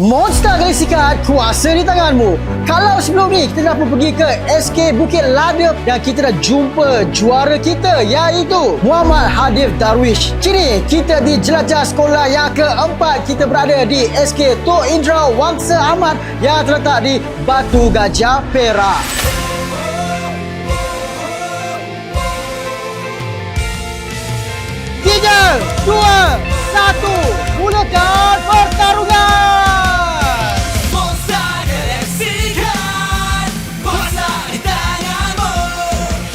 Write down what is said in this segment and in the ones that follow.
Monster Galaxy Card kuasa di tanganmu. Kalau sebelum ni kita dah pun pergi ke SK Bukit Lada dan kita dah jumpa juara kita iaitu Muhammad Hadif Darwish. Kini kita di jelajah sekolah yang keempat kita berada di SK Tok Indra Wangsa Ahmad yang terletak di Batu Gajah Perak.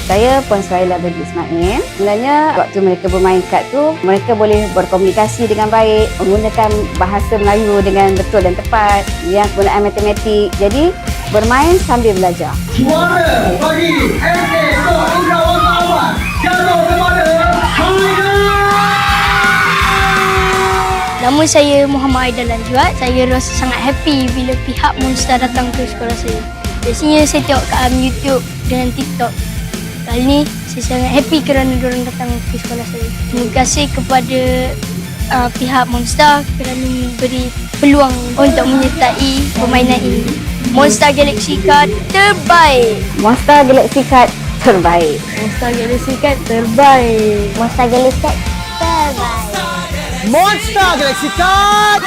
Saya Puan Suhaila binti Ismail. Sebenarnya waktu mereka bermain kad tu, mereka boleh berkomunikasi dengan baik, menggunakan bahasa Melayu dengan betul dan tepat, yang penggunaan matematik. Jadi bermain sambil belajar. Juara bagi SK Tok Indra Wangsa Ahmad jatuh kepada Haida! Nama saya Muhammad Aidal Lanjuat. Saya rasa sangat happy bila pihak Monster datang ke sekolah saya. Biasanya saya tengok kat um, YouTube dengan TikTok. Kali ni saya sangat happy kerana diorang datang ke sekolah saya. Terima kasih kepada uh, pihak Monster kerana memberi peluang untuk menyertai permainan ini. Monster Galaxy Card terbaik. Monster Galaxy Card terbaik. Monster Galaxy Card terbaik. Monster Galaxy Card terbaik. Monster Galaxy Card